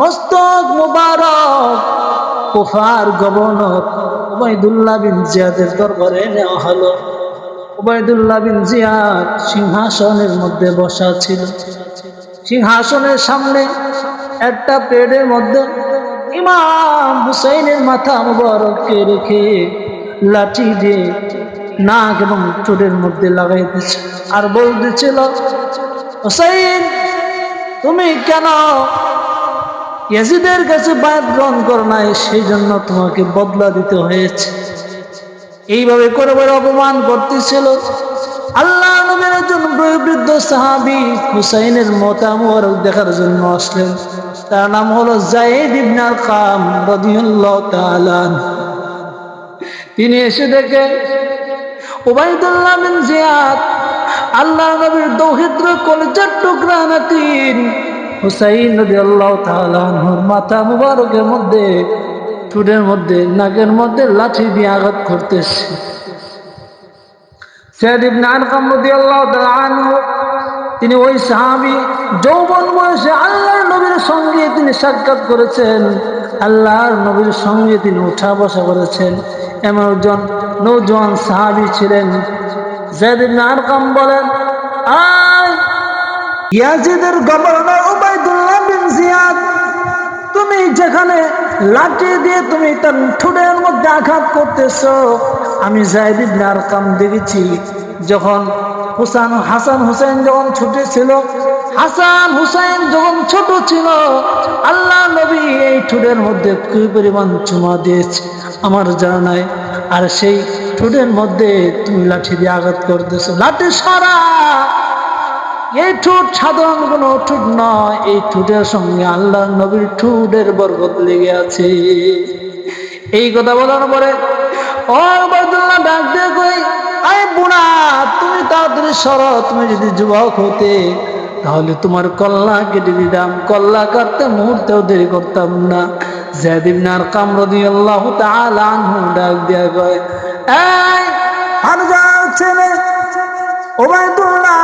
মস্তক মুবারক কুফার governor Ubaidullah বিন জিয়াদের দরবারে নেওয়া হলো। উবাইদুল্লাহ বিন জিয়াদ সিংহাসনের মধ্যে বসা ছিল। সিংহাসনের সামনে একটা প্লেটের মধ্যে ইমাম হুসাইনের মাথা মুবারককে রেখে লাঠি দিয়ে নাক এবং চোরের মধ্যে লাগাই দিচ্ছে আর বলতেছিল হুসাইন তুমি কেন ইয়াজিদের কাছে বায়াত গ্রহণ করো নাই? সেই জন্য তোমাকে বদলা দিতে হয়েছে। এইভাবে করে বড় অপমান করতেছিল। আল্লাহ নবীর একজন বৃদ্ধ সাহাবি হুসাইনের মতামর দেখার জন্য আসলেন। তার নাম হলো জায়েদ ইবনাল কাম রাদিয়াল্লাহু তাআলা তিনি এসে দেখে ওবাইদুল্লাহ বিন জিয়াদ আল্লাহ নবীর দৌহিদ্র কলেজের টুকরা নাতিন। হুসাইন নদী আল্লাহ তালাহুর মাথা মুবারকের মধ্যে ঠুটের মধ্যে, নাকের মধ্যে লাঠি দিয়ে আঘাত করতেছে। তিনি ওই সাহাবী, যৌবন বয়সে আল্লাহর নবীর সঙ্গে তিনি সাক্ষাৎ করেছেন। আল্লাহর নবীর সঙ্গে তিনি উঠা বসা করেছেন। এমন একজন নৌজওয়ান সাহাবী ছিলেন। জেদ ইবনে বলেন, আয়, ইয়াজিদের গভর্নর জিয়াদ, তুমি যেখানে লাঠি দিয়ে তুমি তার ঠোঁটের মধ্যে আঘাত করতেছো। আমি জাহিদ ইবনে আরকাম দেখেছি যখন হুসান হাসান হুসাইন যখন ছোট ছিল, হাসান হুসাইন যখন ছোট ছিল, আল্লাহ নবী এই ঠোঁটের মধ্যে কি পরিমাণ চুমা দিয়েছে আমার জানা নাই। আর সেই ঠোঁটের মধ্যে তুমি লাঠি দিয়ে আঘাত করতেছো। লাঠি সারা। এই ঠোঁট সাধারণ কোনো ঠোঁট নয়, এই ঠোঁটের সঙ্গে আল্লাহ নবীর ঠোঁটের বরকত লেগে আছে। এই কথা বলার পরে অবাদুল্লাহ ডাক দিয়ে কই আই বুড়া তুমি তাড়াতাড়ি সর, তুমি যদি যুবক হতে, তাহলে তোমার কল্লা কেটে দিতাম। কল্লা কাটতে মুহূর্তেও দেরি করতাম না। জেদিবনার কামরদি আল্লাহ আনহু ডাক দিয়া কয় এই হারজার ছেলে, ওবায়দুল্লাহ,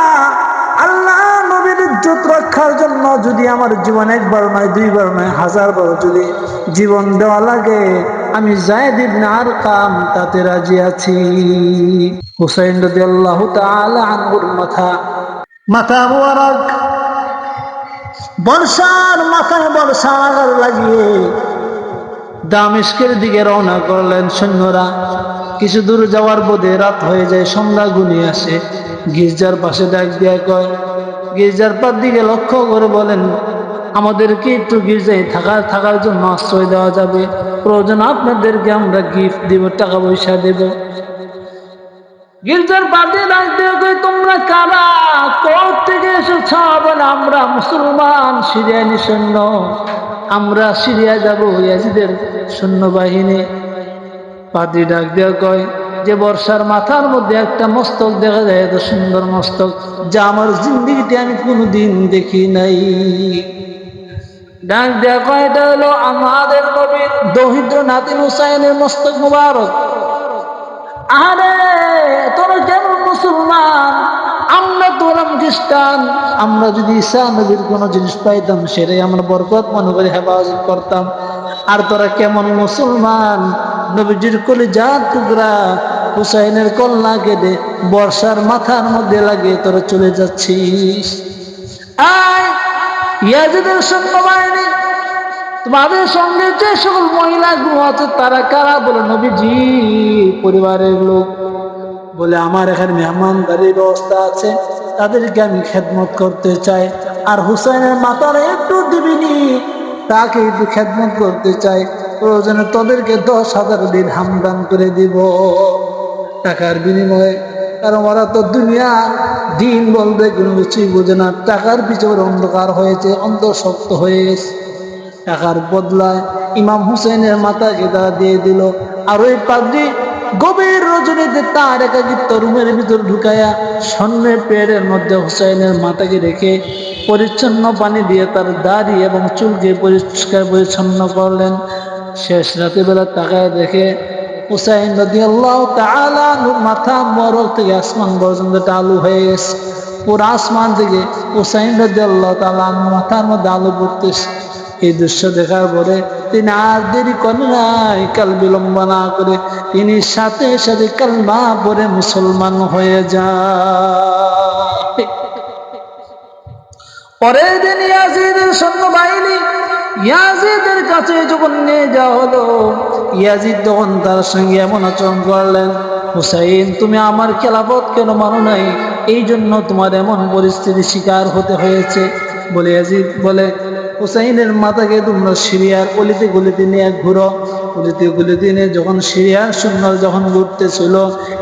আল্লাহ নবীর ইজ্জত রক্ষার জন্য যদি আমার জীবন একবার নয়, দুইবার নয় হাজার বার যদি জীবন দেওয়া লাগে, আমি জায়দ ইবনে আরকাম তাতে রাজি আছি। হুসাইন রাদিয়াল্লাহু তাআলা আনহুর মাথা মাথা মুবারক। বর্ষার মাথায় বর্ষার লাগিয়ে দামেস্কের দিকে রওনা করলেন সৈন্যরা। কিছু দূর যাওয়ার বোধে রাত হয়ে যায়, সন্ধ্যা গুনিয়ে আসে। গির্জার পাশে ডাক দিয়া কয়, গির্জার পার দিকে লক্ষ্য করে বলেন, আমাদেরকে একটু গির্জায় থাকার থাকার জন্য আশ্রয় দেওয়া যাবে। প্রয়োজন আপনাদেরকে আমরা গিফট দিব, টাকা পয়সা দেব। গির্জার পাশে ডাক দিয়া তোমরা কারা? কোর্ট থেকে এসেছ? বলে, আমরা মুসলমান, সিরিয়ানি সৈন্য। আমরা সিরিয়া যাব ইয়াজিদের সৈন্যবাহিনী। পাদ্রি ডাক দিয়া কয়, যে বর্ষার মাথার মধ্যে একটা মস্তক দেখা যায়, এত সুন্দর মস্তক, যা আমার জিন্দিগিতে আমি কোনোদিন দেখি নাই। ডাক দেয়া কয়, এটা হলো আমাদের নবীর দহিদ্র নাতিন হুসাইনের মস্তক মুবারক। আরে তোরা কেমন মুসলমান? আমরা তো হলাম খ্রিস্টান। আমরা যদি ঈসা নবীর কোনো জিনিস পাইতাম, সেটাই আমরা বরকত মনে করে হেফাজত করতাম। আর তোরা কেমন মুসলমান? নবীজির কলি যা টুকরা হুসাইনের কল্লা কেটে বর্ষার মাথার মধ্যে লাগে তোরা চলে যাচ্ছিস। আয়, ইয়াজিদের সৈন্যবাহিনী, তোমাদের সঙ্গে যে সকল মহিলাগুলো আছে, তারা কারা বলে নবীজি, পরিবারের লোক। বলে, আমার এখানে মেহমানদারির ব্যবস্থা আছে, তাদেরকে আমি খেদমত করতে চাই। আর হুসাইনের মাতার একটু দিবিনি তাকে একটু খেদমত করতে চাই। প্রয়োজনে তোদেরকে দশ হাজার দিন হামদান করে দিব। টাকার বিনিময়ে, কারণ ওরা তো দুনিয়া দিন বলতে কোনো কিছুই বোঝে না। টাকার পিছনে অন্ধকার হয়েছে, অন্ধশক্ত হয়ে গেছে টাকার বদলায় ইমাম হুসেনের মাথাকে তারা দিয়ে দিল। আর ওই পাদ্রি গভীর রজনীতে তার একাকিত্ব রুমের ভিতর ঢুকাইয়া স্বর্ণের পেড়ের মধ্যে হুসাইনের মাথাকে রেখে পরিচ্ছন্ন পানি দিয়ে তার দাড়ি এবং চুলকে পরিষ্কার পরিচ্ছন্ন করলেন। শেষ রাতে বেলা তাকায় দেখে হুসাইন রাদিয়াল্লাহু তাআলা মাথা মরক থেকে আসমান পর্যন্ত আলু হয়ে গেছে। পুরো আসমান থেকে হুসাইন রাজি আল্লাহ তালা মাথার মধ্যে আলু পড়তেছে। এই দৃশ্য দেখার পরে তিনি আর দেরি করেন নাই কাল বিলম্ব না করে তিনি সাথে সাথে কালমা পরে মুসলমান হয়ে যায়। পরের দিন ইয়াজিদের সৈন্যবাহিনী ইয়াজিদের কাছে যখন নিয়ে যাওয়া হলো, ইয়াজিদ তখন তার সঙ্গে এমন আচরণ করলেন, হুসাইন, তুমি আমার খেলাফত কেন মানো নাই? এই জন্য তোমার এমন পরিস্থিতি শিকার হতে হয়েছে। বলে ইয়াজিদ বলে হুসাইনের মাথাকে তোমরা সিরিয়ার গলিতে গলিতে নিয়ে ঘুরো। গলিতে গলিতে নিয়ে যখন সিরিয়ার শূন্য যখন ঘুরতেছিল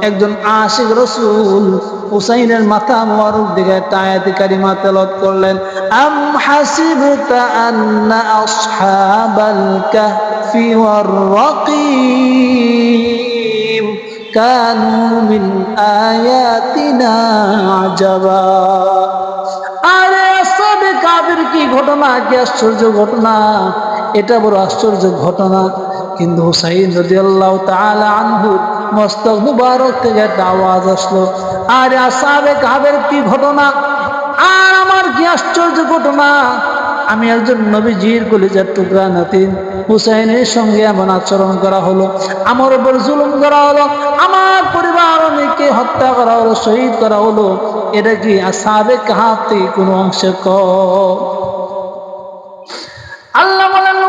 একজন আশিক রসুল হুসাইনের মাথা মোবারক দিকে একটা আয়াতি কারিমা তেলত করলেন, আম হাসিবতা আন্না আসহাবাল কাহফি ওয়ার রাকিম কানু মিন আয়াতিনা আজাবা। আরে কি ঘটনা, কি আশ্চর্য ঘটনা? এটা বড় আশ্চর্য ঘটনা। কিন্তু হুসাইন যদি আল্লাহ তালা আনহু মস্তক মুবারক থেকে একটা আওয়াজ আসলো। আর আসাবে কাবের কি ঘটনা? আর আমার কি আশ্চর্য ঘটনা? আমি একজন নবীজির কলিজার টুকরা নাতিন হুসাইনের সঙ্গে এমন আচরণ করা হলো। আমার উপর জুলুম করা হলো। আমার পরিবার অনেককে হত্যা করা হলো, শহীদ করা হলো। এটা কি আসাবে কাহাতে কোনো অংশে ক? আল্লাহ বলেন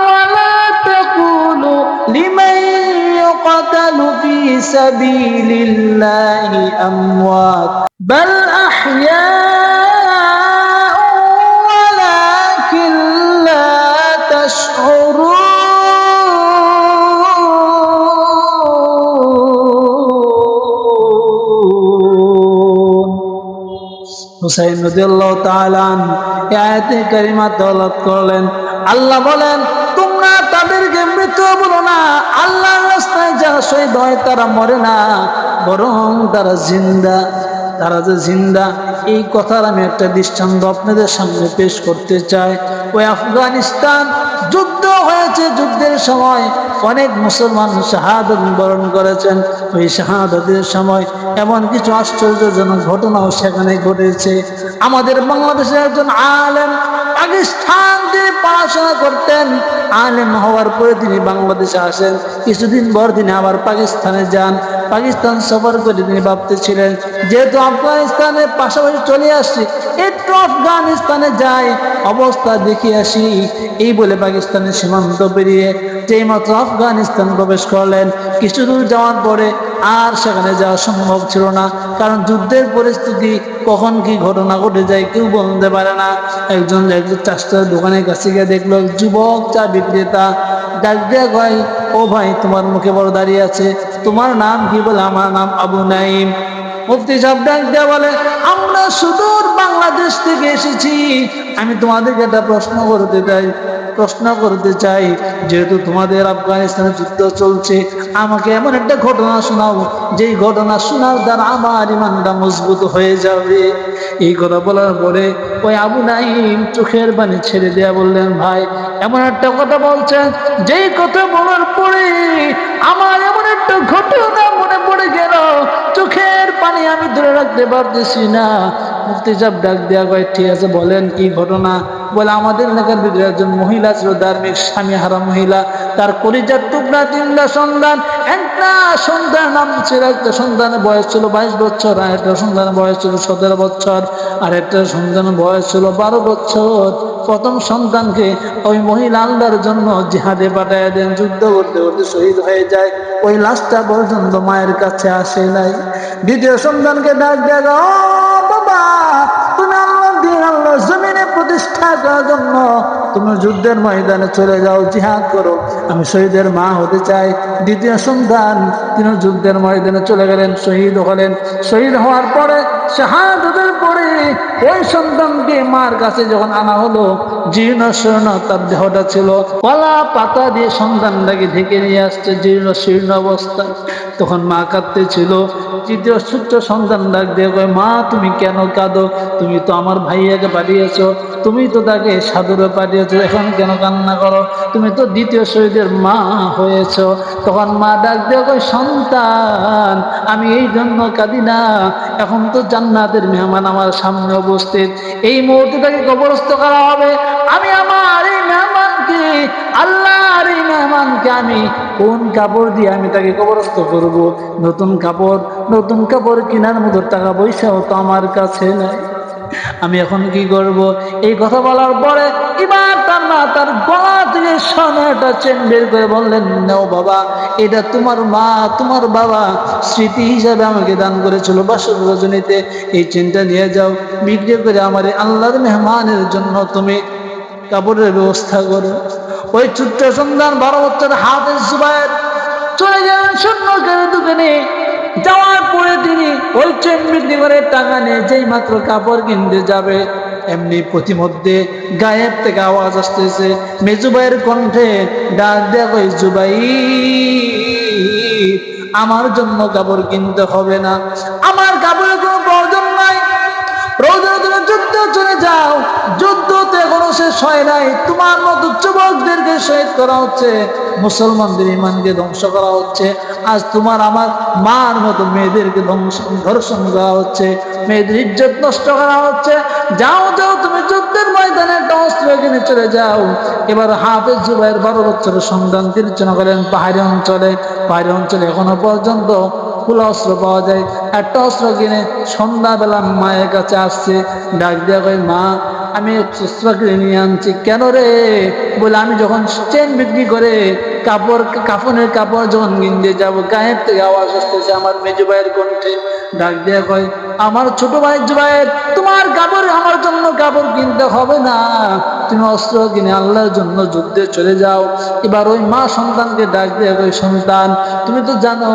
হুসাইন রাদিয়াল্লাহু তাআলা এই আয়াতে কারিমা তেলাওয়াত করলেন। আল্লাহ বলেন, তোমরা তাদেরকে মৃত বলো না। আল্লাহর রাস্তায় যারা শহীদ হয় তারা মরে না। বরং তারা জিন্দা। তারা যে জিন্দা, এই কথার আমি একটা দৃষ্টান্ত আপনাদের সামনে পেশ করতে চাই। ওই আফগানিস্তান যুদ্ধ হয়েছে যুদ্ধের সময় অনেক মুসলমান শাহাদত বরণ করেছেন, ওই শাহাদতের সময় এমন কিছু আশ্চর্যজনক ঘটনাও সেখানে ঘটেছে। আমাদের বাংলাদেশের একজন আলেম পাকিস্তান দিয়ে পড়াশোনা করতেন, আলেম হওয়ার পরে তিনি বাংলাদেশে আসেন। কিছুদিন পর তিনি আবার পাকিস্তানে যান। পাকিস্তান সফর করে তিনি ভাবতেছিলেন, যেহেতু আফগানিস্তানের পাশাপাশি চলে আসছি, একটু আফগানিস্তানে যাই, অবস্থা দেখে আসি। এই বলে পাকিস্তানের সীমান্ত পেরিয়ে যেই মাত্র আফগানিস্তান প্রবেশ করলেন, কিছু দূর যাওয়ার পরে আর সেখানে যাওয়া সম্ভব ছিল না। কারণ যুদ্ধের পরিস্থিতি, কখন কি ঘটনা ঘটে যায় কেউ বলতে পারে না। একজন একজন চাষটার দোকানের কাছে গিয়ে দেখল, যুবক, চা বিক্রেতা, ডাক দিয়ে কয় ও ভাই, তোমার মুখে বড় দাঁড়িয়ে আছে। তোমার নাম কি বলে? আমার নাম আবু নাইম মুফতি সাহেব ডাক দিয়া বলে, আমরা সুদূর বাংলাদেশ থেকে এসেছি। আমি তোমাদেরকে একটা প্রশ্ন করতে চাই, প্রশ্ন করতে চাই। যেহেতু তোমাদের আফগানিস্তানে যুদ্ধ চলছে, আমাকে এমন একটা ঘটনা শোনাও। যেই ঘটনা শোনার দ্বারা আমার ইমানটা মজবুত হয়ে যাবে। এই কথা বলার পরে ওই আবু নাইম চোখের পানি ছেড়ে দেয়া বললেন, ভাই এমন একটা কথা বলছেন যেই কথা বলার পরে আমার এমন একটা ঘটনা মনে পড়ে গেল। চোখের পানি আমি ধরে রাখতে পারতেছি না। মুফতি ডাক দেওয়া কয়, ঠিক আছে, বলেন কি ঘটনা? বলে আমাদের এলাকার ভিতরে একজন মহিলা ছিল, ধার্মিক স্বামী, হারা মহিলা। তার কলিজার টুকরা তিনটা সন্তান, একটা সন্তান নাম ছিল, একটা সন্তানের বয়স ছিল বাইশ বছর, আর একটা সন্তানের বয়স ছিল সতেরো বছর, আর একটা সন্তানের বয়স ছিল বারো বছর। প্রথম সন্তানকে ওই মহিলা আল্লাহর জন্য জিহাদে পাঠায় দেন, যুদ্ধ করতে করতে শহীদ হয়ে যায়। ওই লাশটা পর্যন্ত মায়ের কাছে আসে নাই। দ্বিতীয় সন্তানকে ডাক দেখা প্রতিষ্ঠা করার জন্য তুমি যুদ্ধের ময়দানে চলে যাও, জিহাদ করো। আমি শহীদের মা হতে চাই। দ্বিতীয় সন্তান তিনি যুদ্ধের ময়দানে চলে গেলেন, শহীদ হলেন। শহীদ হওয়ার পরে শাহাদতের পরে ওই সন্তানকে মার কাছে যখন আনা হলো জীর্ণ শীর্ণ তার দেহটা ছিল। কলা পাতা দিয়ে সন্তানটাকে ঢেকে নিয়ে আসছে জীর্ণ শীর্ণ অবস্থা তখন মা কাঁদতে ছিল তৃতীয় ছোট্ট সন্তান ডাক দিয়ে কয়, মা, তুমি কেন কাঁদো? তুমি তো আমার ভাইয়াকে পাঠিয়েছ। তুমি তো তাকে সাধুরে পাঠিয়েছ। এখন কেন কান্না করো? তুমি তো দ্বিতীয় শহীদের মা হয়েছ। তখন মা ডাক দিয়ে কয়, সন্তান, আমি এই জন্য কাঁদি না। এখন তো জান্নাতের মেহমান আমার সামনে উপস্থিত। এই মুহূর্তে তাকে কবরস্থ করা হবে। আমি আমার এই মেহমানকে, আল্লাহর এই মেহমানকে আমি কোন কাপড় দিয়ে আমি তাকে কবরস্থ করব? নতুন কাপড় নতুন কাপড় কেনার মতো টাকা পয়সাও তো আমার কাছে নাই। আমি এখন কি করব? এই কথা বলার পরে এবার তার মা তার গলা থেকে সোনাটা চেন বের করে বললেন, নাও বাবা, এটা তোমার মা, তোমার বাবা স্মৃতি হিসাবে আমাকে দান করেছিল। বাসর রজনীতে এই চেনটা নিয়ে যাও। বিক্রি করে আমার আল্লাহর মেহমানের জন্য তুমি কাপড়ের ব্যবস্থা করো। ওই ছোট্ট সন্ধান বারো বছর হাতের সুবায়ের চলে গেলেন শূন্য করে দোকানে। যাওয়ার পরে তিনি ওই ট্রেন বিক্রি করে টাকা নিয়ে যেই মাত্র কাপড় কিনতে যাবে। এমনি প্রতিমধ্যে গায়েব থেকে আওয়াজ আসতেছে মেজুবাইয়ের কণ্ঠে ডাক কই জুবাই আমার জন্য কাপড় কিনতে হবে না। আমার কাপড়ের কোনো প্রয়োজন নাই। প্রয়োজন তুমি যুদ্ধ চলে যাও। যুদ্ধ তো এখনও শেষ হয় নাই। তোমার মতো যুবকদেরকে শহীদ করা হচ্ছে। মুসলমানদের ইমানকে ধ্বংস করা হচ্ছে। আজ তোমার আমার মার মতো মেয়েদেরকে ধর্ষণ করা হচ্ছে, মেয়েদের ইজ্জত নষ্ট করা হচ্ছে। যাও যাও, তুমি যুদ্ধের ময়দানে একটা অস্ত্র কিনে চলে যাও। এবার হাফেজ জুবাইয়ের বারো বছরের সন্তান তিরচনা করেন পাহাড়ি অঞ্চলে। পাহাড়ি অঞ্চলে এখনও পর্যন্ত খোলা অস্ত্র পাওয়া যায়। একটা অস্ত্র কিনে সন্ধ্যাবেলা মায়ের কাছে আসছে। ডাক দেওয়া কয়, মা, আমি অস্ত্র কিনে নিয়ে আনছি। কেন রে? বলে, আমি যখন চেন বিক্রি করে কাপড়, কাফনের কাপড় যখন কিনতে যাব গায়ের থেকে আওয়াজ আসতেছে আমার মেজু ভাইয়ের কণ্ঠে। ডাক দেওয়া কয়, আমার ছোট ভাই জুবাইয়ের তোমার কাপড় আমার জন্য কাপড় কিনতে হবে না। তুমি অস্ত্র কিনে আল্লাহর জন্য যুদ্ধে চলে যাও। এবার ওই মা সন্তানকে ডাক দিয়ে ওই সন্তান, তুমি তো জানো,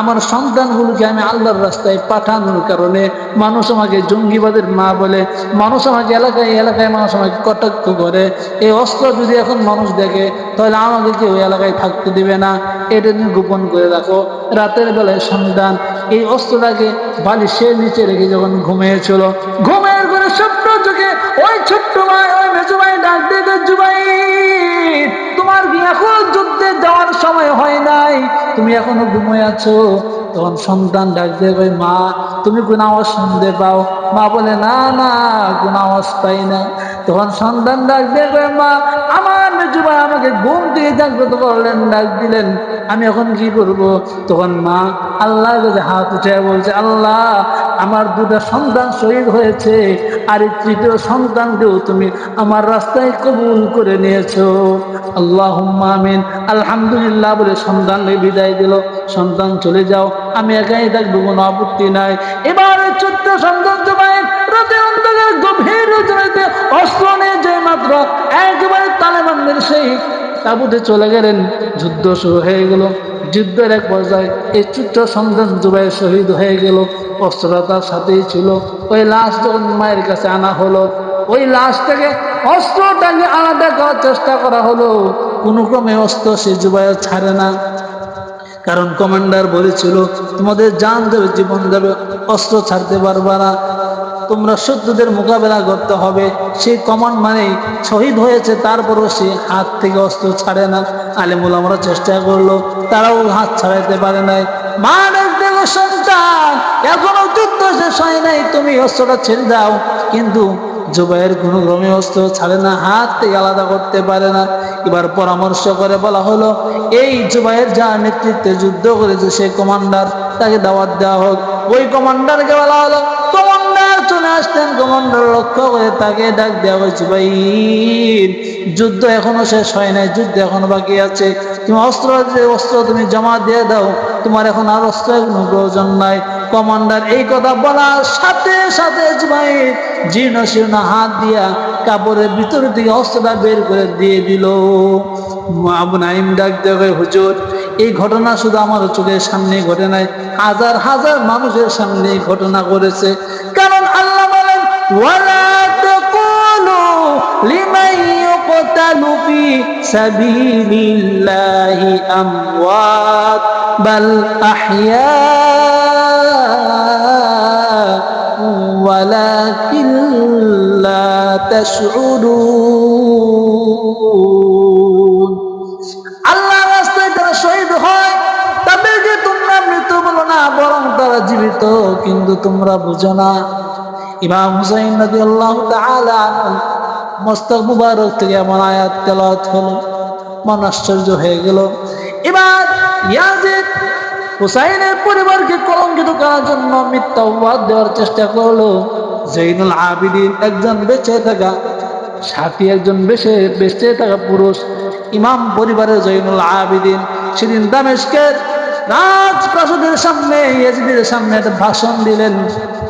আমার সন্তানগুলোকে আমি আল্লাহর রাস্তায় পাঠানোর কারণে মানুষ আমাকে জঙ্গিবাদের মা বলে, মানুষ আমাকে এলাকায় এলাকায় মানুষ আমাকে কটাক্ষ করে। এই অস্ত্র যদি এখন মানুষ দেখে, তাহলে আমাকে কেউ এলাকায় থাকতে দিবে না। এটা তুমি গোপন করে রাখো। রাতের বেলায় সন্তান এই অস্ত্রটাকে বালিশের নিচে রেখে যখন ঘুমিয়েছিল ঘুমের করে ছোট্ট চোখে ওই ছোট্ট ভাই, ওই মেজু ভাই ডাক দিয়ে জুবাই, তোমার কি এখন যুদ্ধে যাওয়ার সময় হয় নাই? তুমি এখনও ঘুমিয়ে আছো? তখন সন্তান ডাক দিয়ে ভাই মা, তুমি কোন আওয়াজ শুনতে পাও? মা বলে, না না, কোন আওয়াজ পাই না। তখন সন্তান ডাক দিয়ে মা, আমার মেজু ভাই আমাকে ঘুম দিয়ে জাগ্রত করলেন ডাক দিলেন। আমি এখন কি করব? তখন মা আল্লাহ হাত উঠে বলছে, আল্লাহ আমার দুটা সন্তান শহীদ হয়েছে, আর তৃতীয় সন্তানকেও তুমি আমার রাস্তায় কবুল করে নিয়েছো। আল্লাহ আমিন। আলহামদুলিল্লাহ বলে সন্তানকে বিদায় দিল। সন্তান চলে যাও। আমি একাই থাকব, কোনো আপত্তি নাই। এবার ছোট্ট সন্তান জমায় গভীর অস্ত্র সেই চলে গেলেন। যুদ্ধ শুরু হয়ে গেল। যুদ্ধের এক পর্যায়ে এই ছোট্ট সন্তান জুবাই শহীদ হয়ে গেল। অস্ত্রটা তার সাথেই ছিল। ওই লাশ যখন মায়ের কাছে আনা হলো, ওই লাশ থেকে অস্ত্রটাকে আলাদা করার চেষ্টা করা হলো। কোনো ক্রমে অস্ত্র সে জুবাইয়ের ছাড়ে না। কারণ কমান্ডার বলেছিল, তোমাদের জান দেবে, জীবন দেবে, অস্ত্র ছাড়তে পারবে না। তোমরা শত্রুদের মোকাবেলা করতে হবে। সেই কমান্ড মানে শহীদ হয়েছে, তারপরও সে হাত থেকে অস্ত্র ছাড়ে না। আলিমুল আমরা চেষ্টা করল, তারাও হাত ছাড়াইতে পারে নাই। মা সন্তান এখনও যুদ্ধ শেষ হয় নাই, তুমি অস্ত্রটা ছেড়ে দাও। কিন্তু জুবাইয়ের কোনো ক্রমে অস্ত্র ছাড়ে না হাত থেকে আলাদা করতে পারে না। এবার পরামর্শ করে বলা হলো, এই জুবাইয়ের যা নেতৃত্বে যুদ্ধ করেছে, সে কমান্ডার, তাকে দাওয়াত দেওয়া হোক। ওই কমান্ডারকে বলা হলো কমান্ডার চলে আসতেন, কমান্ডার লক্ষ্য করে তাকে ডাক দেওয়া হয়েছে, ভাই, যুদ্ধ এখনও শেষ হয় নাই, যুদ্ধ এখনও বাকি আছে। তুমি অস্ত্র যে অস্ত্র তুমি জমা দিয়ে দাও। তোমার এখন আর অস্ত্রের কোনো প্রয়োজন নাই। কমান্ডার এই কথা বলার সাথে সাথে ভাই জীর্ণ শীর্ণ হাত দিয়া কাপড়ের ভিতর থেকে অস্ত্রটা বের করে দিয়ে দিল। নাইম ডাক দেবে হুজুর, এই ঘটনা শুধু আমার চোখের সামনে ঘটে নাই। হাজার হাজার মানুষের সামনে ঘটনা করেছে কারণ আল্লাহ বলেন ওয়ালা তাকুলু লিমান سبيل الله أموات بل أحياء ولكن لا تشعرون আল্লাহ রাস্তায় যারা শহীদ হয় তাদেরকে তোমরা মৃত বলো না বরং তারা জীবিত কিন্তু তোমরা বুঝো না ইমাম হুসাইন নদী আল্লাহ মস্তক মুবারক থেকে এমন আয়াত তেলাওয়াত হলো মন আশ্চর্য হয়ে গেল। এবার ইয়াজিদ হুসাইনের পরিবারকে কলঙ্কিত করার জন্য মিথ্যা উপবাদ দেওয়ার চেষ্টা করল। জৈনুল আবিদিন একজন বেঁচে থাকা, সাথী একজন বেঁচে বেঁচে থাকা পুরুষ, ইমাম পরিবারের জৈনুল আবিদিন সেদিন দামেশকের রাজপ্রাসাদের সামনে, ইয়াজিদের সামনে একটা ভাষণ দিলেন।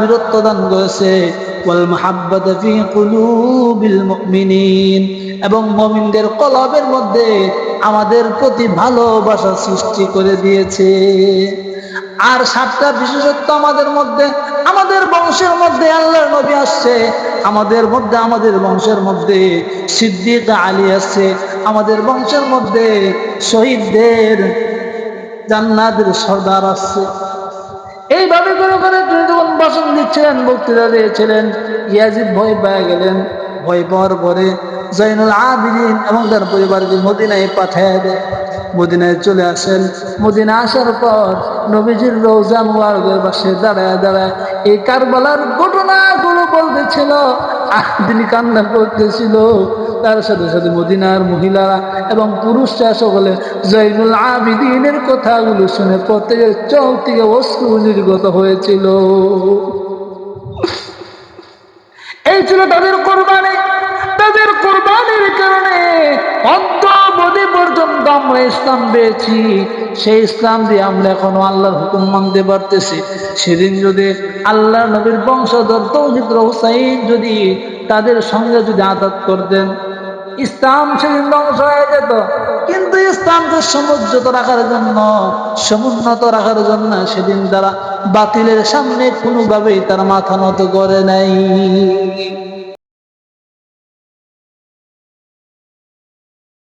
বীরত্ব দান করেছে। এবং মুমিনদের কলবের মধ্যে আমাদের প্রতি ভালোবাসা সৃষ্টি করে দিয়েছে। আর সাতটা বিশেষত্ব আমাদের মধ্যে, আমাদের বংশের মধ্যে আল্লাহর নবী আসছে। আমাদের মধ্যে, আমাদের বংশের মধ্যে সিদ্দিক আলী আসছে। আমাদের বংশের মধ্যে শহীদদের, জান্নাতের সর্দার আসছে। এইভাবে করে করে তিনি যখন ভাষণ দিচ্ছিলেন, বক্তৃতা দিয়েছিলেন। ইয়াজিদ ভয় পেয়ে গেলেন, ভয় পাওয়ার পরে জৈনুল আবিদিন এবং তার পরিবারকে মদিনায় পাঠিয়ে দেয়। মদিনায় চলে আসেন। মদিনা আসার পর নবীজির রোজা মুবারকের পাশে দাঁড়ায় দাঁড়ায়। এই কারবালার ঘটনাগুলো বলতেছিল তিনি কান্না করতেছিল। তার সাথে সাথে মদিনার মহিলারা এবং পুরুষরা সকলে জৈনুল আবিদিনের কথাগুলো শুনে প্রত্যেকের চোখ থেকে অশ্রু নির্গত হয়েছিল। এই ছিল তাদের কোরবানি। আমরা ইসলাম পেয়েছি, সেই ইসলাম দিয়ে আমরা এখনও আল্লাহর হুকুম মানতে পারতেছি। সেদিন যদি আল্লাহ নবীর বংশধর তৌহিদ হুসাইন যদি তাদের সঙ্গে যদি আঘাত করতেন, ইসলাম সেদিন ধ্বংস হয়ে যেত। কিন্তু ইসলামকে সমুজ্জত রাখার জন্য, সমুন্নত রাখার জন্য সেদিন তারা বাতিলের সামনে কোনোভাবেই তারা মাথা নত করে নাই।